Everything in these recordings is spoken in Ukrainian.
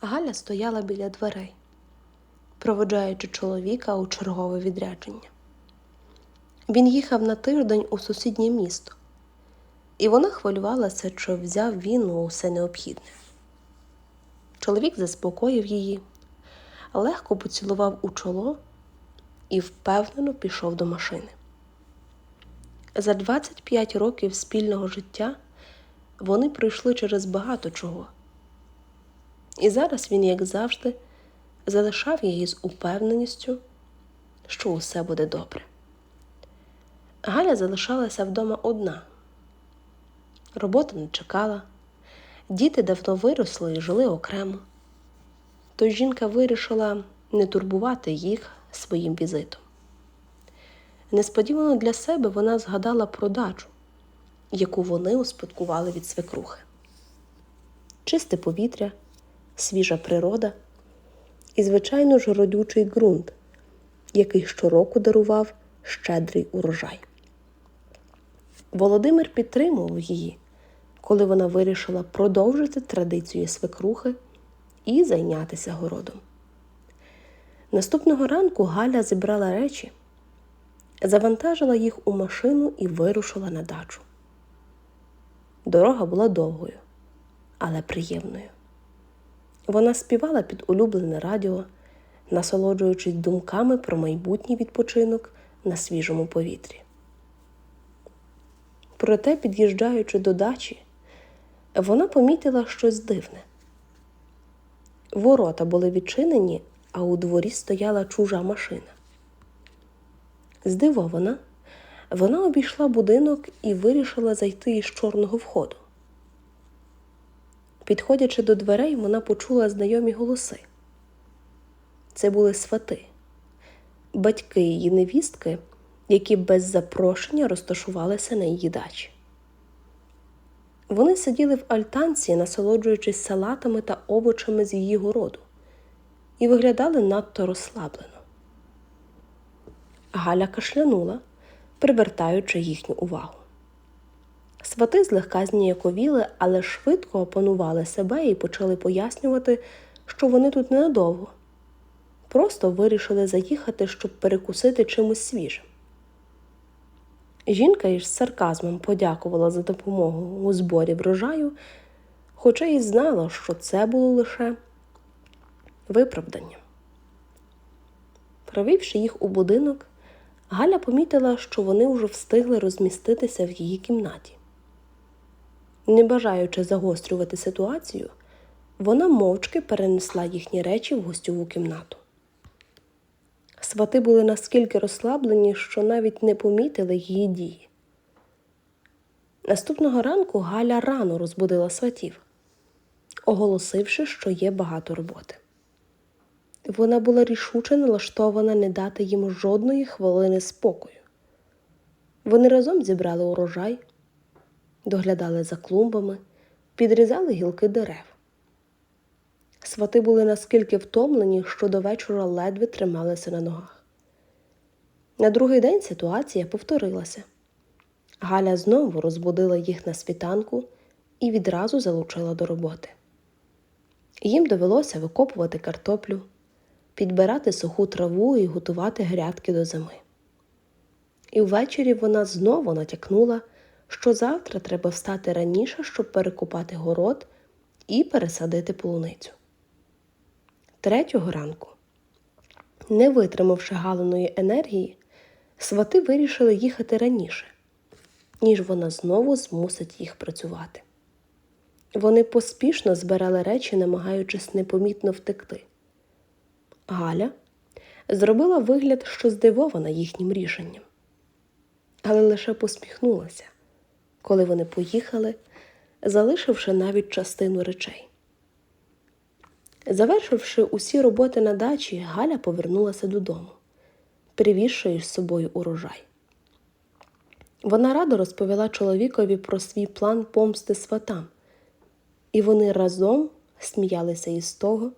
Галя стояла біля дверей, проводжаючи чоловіка у чергове відрядження. Він їхав на тиждень у сусіднє місто, і вона хвилювалася, чи взяв він усе необхідне. Чоловік заспокоїв її, легко поцілував у чоло і впевнено пішов до машини. За 25 років спільного життя вони пройшли через багато чого. І зараз він, як завжди, залишав її з упевненістю, що усе буде добре. Галя залишалася вдома одна. Робота не чекала, діти давно виросли і жили окремо. Тож жінка вирішила не турбувати їх своїм візитом. Несподівано для себе вона згадала про дачу, яку вони успадкували від свекрухи. Чисте повітря, свіжа природа і, звичайно ж, родючий ґрунт, який щороку дарував щедрий урожай. Володимир підтримував її, коли вона вирішила продовжити традицію свекрухи і зайнятися городом. Наступного ранку Галя зібрала речі, завантажила їх у машину і вирушила на дачу. Дорога була довгою, але приємною. Вона співала під улюблене радіо, насолоджуючись думками про майбутній відпочинок на свіжому повітрі. Проте, під'їжджаючи до дачі, вона помітила щось дивне. Ворота були відчинені, а у дворі стояла чужа машина. Здивована, вона обійшла будинок і вирішила зайти із чорного входу. Підходячи до дверей, вона почула знайомі голоси. Це були свати, батьки її невістки, які без запрошення розташувалися на її дачі. Вони сиділи в альтанці, насолоджуючись салатами та овочами з її городу, і виглядали надто розслаблено. Галя кашлянула, привертаючи їхню увагу. Свати злегка зніяковіли, але швидко опанували себе і почали пояснювати, що вони тут ненадовго. Просто вирішили заїхати, щоб перекусити чимось свіжим. Жінка із сарказмом подякувала за допомогу у зборі врожаю, хоча й знала, що це було лише виправданням. Провівши їх у будинок, Галя помітила, що вони вже встигли розміститися в її кімнаті. Не бажаючи загострювати ситуацію, вона мовчки перенесла їхні речі в гостьову кімнату. Свати були наскільки розслаблені, що навіть не помітили її дії. Наступного ранку Галя рано розбудила сватів, оголосивши, що є багато роботи. Вона була рішуче налаштована не дати їм жодної хвилини спокою. Вони разом зібрали урожай, доглядали за клумбами, підрізали гілки дерев. Свати були наскільки втомлені, що до вечора ледве трималися на ногах. На другий день ситуація повторилася. Галя знову розбудила їх на світанку і відразу залучила до роботи. Їм довелося викопувати картоплю, підбирати суху траву і готувати грядки до зими. І ввечері вона знову натякнула, що завтра треба встати раніше, щоб перекопати город і пересадити полуницю. Третього ранку, не витримавши галиної енергії, свати вирішили їхати раніше, ніж вона знову змусить їх працювати. Вони поспішно збирали речі, намагаючись непомітно втекти. Галя зробила вигляд, що здивована їхнім рішенням, але лише посміхнулася, коли вони поїхали, залишивши навіть частину речей. Завершивши усі роботи на дачі, Галя повернулася додому, привізши з собою урожай. Вона радо розповіла чоловікові про свій план помсти сватам, і вони разом сміялися із того,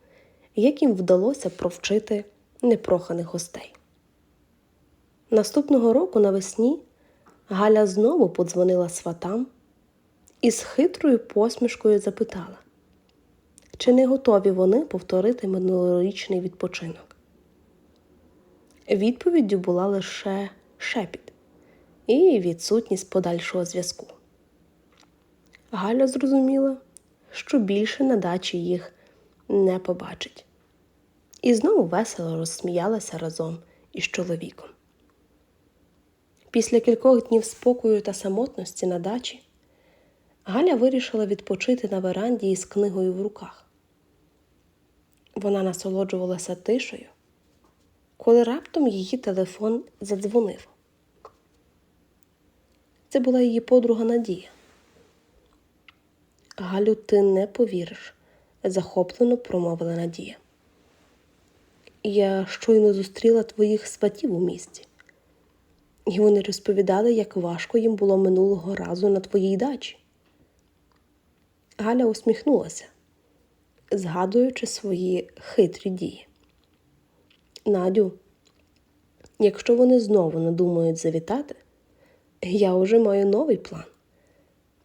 як їм вдалося провчити непроханих гостей. Наступного року навесні Галя знову подзвонила сватам і з хитрою посмішкою запитала, чи не готові вони повторити минулорічний відпочинок. Відповіддю була лише шепіт і відсутність подальшого зв'язку. Галя зрозуміла, що більше на дачі їх не побачить, і знову весело розсміялася разом із чоловіком. Після кількох днів спокою та самотності на дачі Галя вирішила відпочити на веранді із книгою в руках. Вона насолоджувалася тишею, коли раптом її телефон задзвонив. Це була її подруга Надія. Галю, ти не повіриш, захоплено промовила Надія. Я щойно зустріла твоїх сватів у місті, і вони розповідали, як важко їм було минулого разу на твоїй дачі. Галя усміхнулася, згадуючи свої хитрі дії. Надю, якщо вони знову надумають завітати, я вже маю новий план,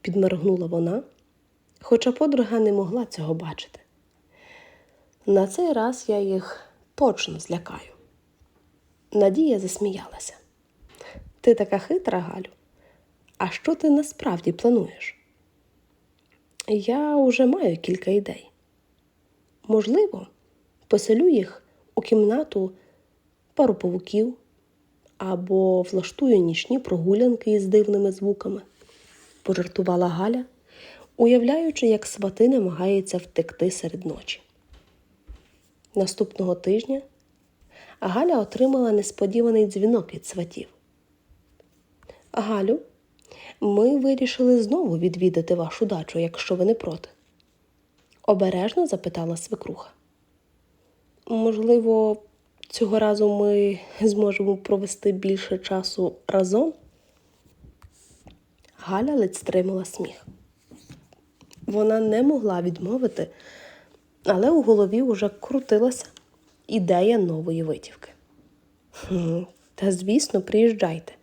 підморгнула вона, хоча подруга не могла цього бачити. На цей раз я їх точно злякаю. Надія засміялася. Ти така хитра, Галю. А що ти насправді плануєш? Я уже маю кілька ідей. Можливо, поселю їх у кімнату пару павуків або влаштую нічні прогулянки із дивними звуками, пожартувала Галя, уявляючи, як свати намагається втекти серед ночі. Наступного тижня Галя отримала несподіваний дзвінок від сватів. Галю, ми вирішили знову відвідати вашу дачу, якщо ви не проти. Обережно запитала свекруха. Можливо, цього разу ми зможемо провести більше часу разом? Галя ледь стримала сміх. Вона не могла відмовити, але у голові вже крутилася ідея нової витівки. Та, звісно, приїжджайте,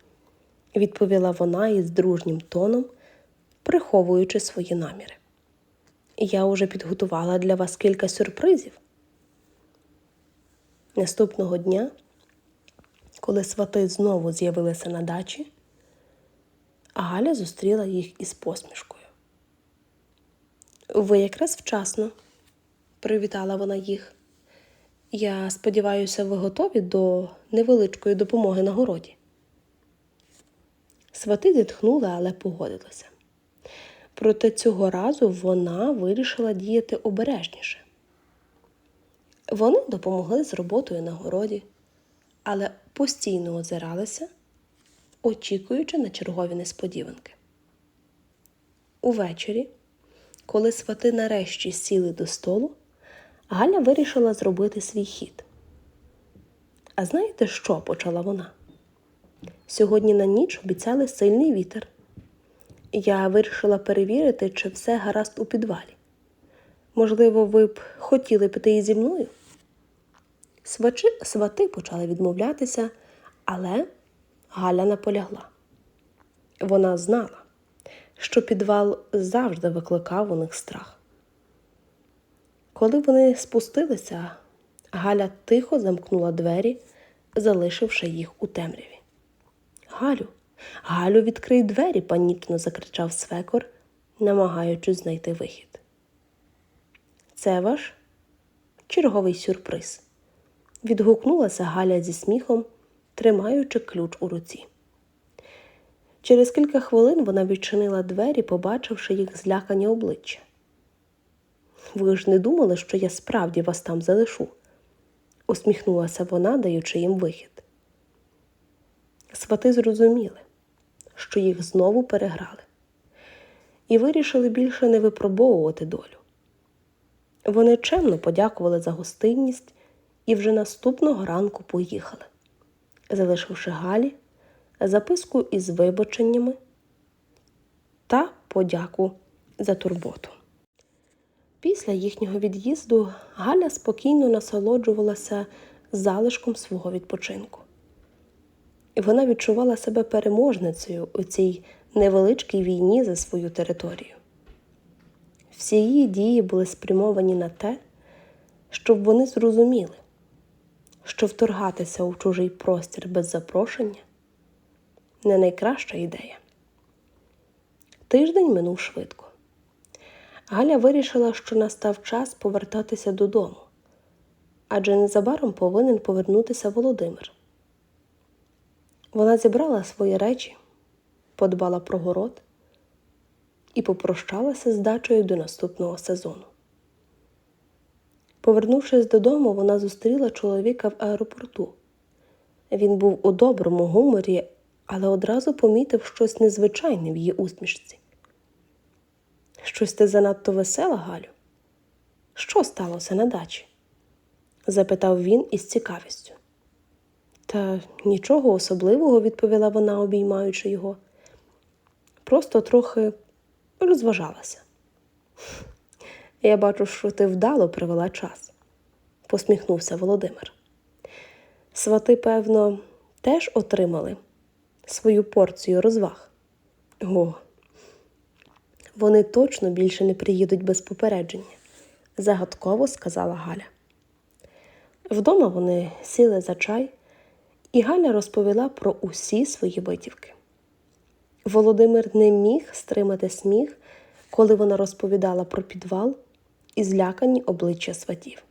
відповіла вона із дружнім тоном, приховуючи свої наміри. Я уже підготувала для вас кілька сюрпризів. Наступного дня, коли свати знову з'явилися на дачі, Галя зустріла їх із посмішкою. Ви якраз вчасно, привітала вона їх. Я сподіваюся, ви готові до невеличкої допомоги на городі. Свати зітхнули, але погодилися. Проте цього разу вона вирішила діяти обережніше. Вони допомогли з роботою на городі, але постійно озиралися, очікуючи на чергові несподіванки. Увечері, коли свати нарешті сіли до столу, Галя вирішила зробити свій хід. А знаєте, що почала вона? Сьогодні на ніч обіцяли сильний вітер. Я вирішила перевірити, чи все гаразд у підвалі. Можливо, ви б хотіли піти зі мною? Свачи, свати почали відмовлятися, але Галя наполягла. Вона знала, що підвал завжди викликав у них страх. Коли вони спустилися, Галя тихо замкнула двері, залишивши їх у темряві. Галю, Галю, відкрий двері, панічно закричав свекор, намагаючись знайти вихід. Це ваш черговий сюрприз. Відгукнулася Галя зі сміхом, тримаючи ключ у руці. Через кілька хвилин вона відчинила двері, побачивши їх злякані обличчя. Ви ж не думали, що я справді вас там залишу? усміхнулася вона, даючи їм вихід. Свати зрозуміли, що їх знову переграли, і вирішили більше не випробовувати долю. Вони чемно подякували за гостинність і вже наступного ранку поїхали, залишивши Галі записку із вибаченнями та подяку за турботу. Після їхнього від'їзду Галя спокійно насолоджувалася залишком свого відпочинку. І вона відчувала себе переможницею у цій невеличкій війні за свою територію. Всі її дії були спрямовані на те, щоб вони зрозуміли, що вторгатися у чужий простір без запрошення не найкраща ідея. Тиждень минув швидко. Галя вирішила, що настав час повертатися додому, адже незабаром повинен повернутися Володимир. Вона зібрала свої речі, подбала про город і попрощалася з дачею до наступного сезону. Повернувшись додому, вона зустріла чоловіка в аеропорту. Він був у доброму гуморі, але одразу помітив щось незвичайне в її усмішці. Щось ти занадто весела, Галю? Що сталося на дачі? запитав він із цікавістю. Та нічого особливого, відповіла вона, обіймаючи його. Просто трохи розважалася. Я бачу, що ти вдало провела час, посміхнувся Володимир. Свати, певно, теж отримали свою порцію розваг. О, вони точно більше не приїдуть без попередження, загадково сказала Галя. Вдома вони сіли за чай, і Галя розповіла про усі свої витівки. Володимир не міг стримати сміх, коли вона розповідала про підвал і злякані обличчя сватів.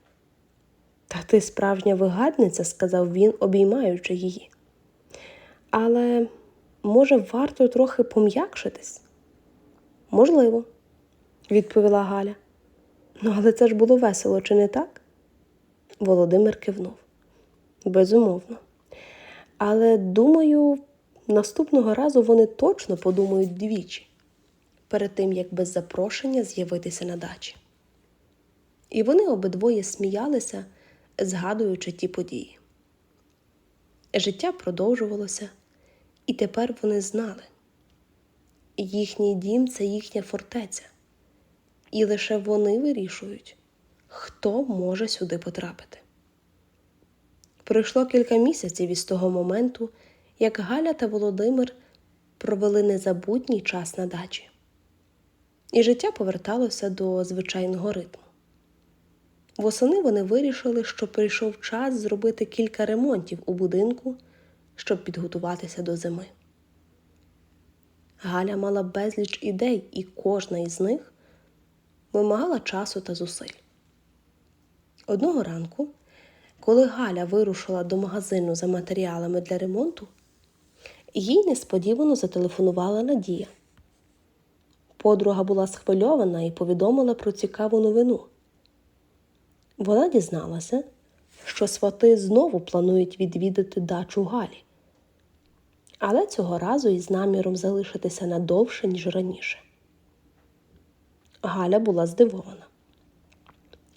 Та ти справжня вигадниця, сказав він, обіймаючи її. Але, може, варто трохи пом'якшитись? Можливо, відповіла Галя. Ну, але це ж було весело, чи не так? Володимир кивнув. Безумовно. Але думаю, наступного разу вони точно подумають двічі, перед тим як без запрошення з'явитися на дачі. І вони обидвоє сміялися, згадуючи ті події. Життя продовжувалося, і тепер вони знали їхній дім це їхня фортеця, і лише вони вирішують, хто може сюди потрапити. Пройшло кілька місяців із того моменту, як Галя та Володимир провели незабутній час на дачі, і життя поверталося до звичайного ритму. Восени вони вирішили, що прийшов час зробити кілька ремонтів у будинку, щоб підготуватися до зими. Галя мала безліч ідей, і кожна із них вимагала часу та зусиль. Одного ранку, коли Галя вирушила до магазину за матеріалами для ремонту, їй несподівано зателефонувала Надія. Подруга була схвильована і повідомила про цікаву новину. Вона дізналася, що свати знову планують відвідати дачу Галі, але цього разу із наміром залишитися надовше, ніж раніше. Галя була здивована.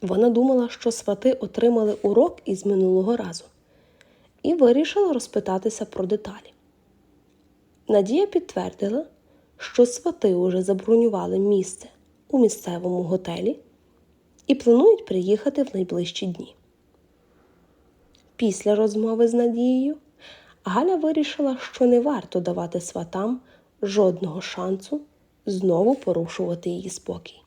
Вона думала, що свати отримали урок із минулого разу, і вирішила розпитатися про деталі. Надія підтвердила, що свати уже забронювали місце у місцевому готелі і планують приїхати в найближчі дні. Після розмови з Надією Галя вирішила, що не варто давати сватам жодного шансу знову порушувати її спокій.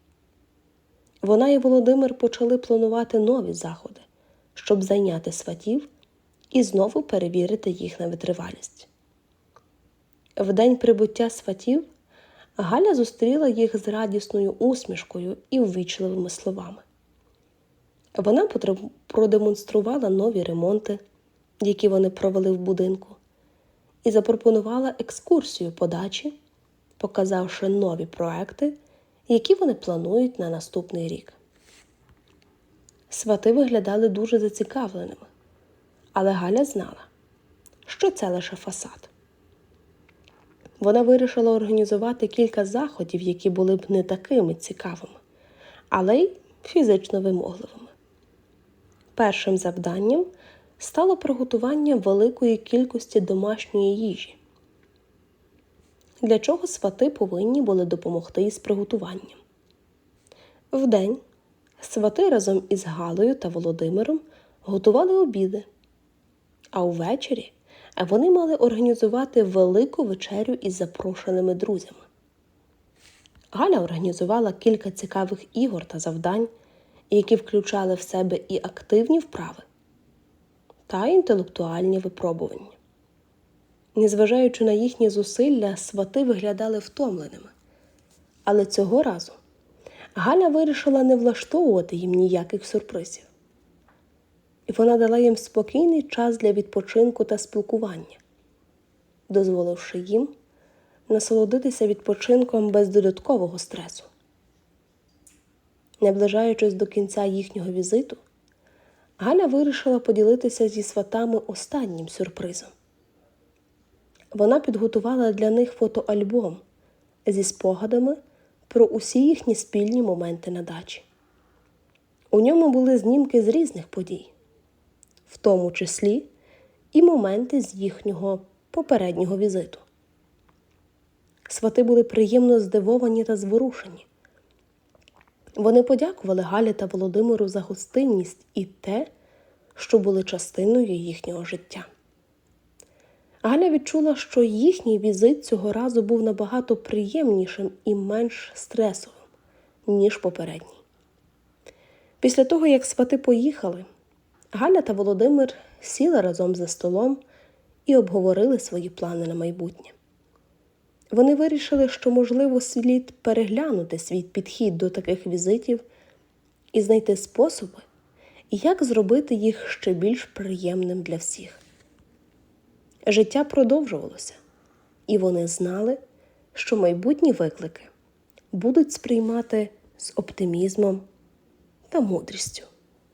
Вона і Володимир почали планувати нові заходи, щоб зайняти сватів і знову перевірити їх на витривалість. В день прибуття сватів Галя зустріла їх з радісною усмішкою і ввічливими словами. Вона продемонструвала нові ремонти, які вони провели в будинку, і запропонувала екскурсію по дачі, показавши нові проекти, які вони планують на наступний рік. Свати виглядали дуже зацікавленими, але Галя знала, що це лише фасад. Вона вирішила організувати кілька заходів, які були б не такими цікавими, але й фізично вимогливими. Першим завданням стало приготування великої кількості домашньої їжі, для чого свати повинні були допомогти із приготуванням. Вдень свати разом із Галою та Володимиром готували обіди, а увечері вони мали організувати велику вечерю із запрошеними друзями. Галя організувала кілька цікавих ігор та завдань, які включали в себе і активні вправи, та інтелектуальні випробування. Незважаючи на їхні зусилля, свати виглядали втомленими. Але цього разу Галя вирішила не влаштовувати їм ніяких сюрпризів. І вона дала їм спокійний час для відпочинку та спілкування, дозволивши їм насолодитися відпочинком без додаткового стресу. Наближаючись до кінця їхнього візиту, Галя вирішила поділитися зі сватами останнім сюрпризом. Вона підготувала для них фотоальбом зі спогадами про усі їхні спільні моменти на дачі. У ньому були знімки з різних подій, в тому числі і моменти з їхнього попереднього візиту. Свати були приємно здивовані та зворушені. Вони подякували Галі та Володимиру за гостинність і те, що були частиною їхнього життя. Галя відчула, що їхній візит цього разу був набагато приємнішим і менш стресовим, ніж попередній. Після того, як свати поїхали, Галя та Володимир сіли разом за столом і обговорили свої плани на майбутнє. Вони вирішили, що, можливо, слід переглянути свій підхід до таких візитів і знайти способи, як зробити їх ще більш приємним для всіх. Життя продовжувалося, і вони знали, що майбутні виклики будуть сприймати з оптимізмом та мудрістю.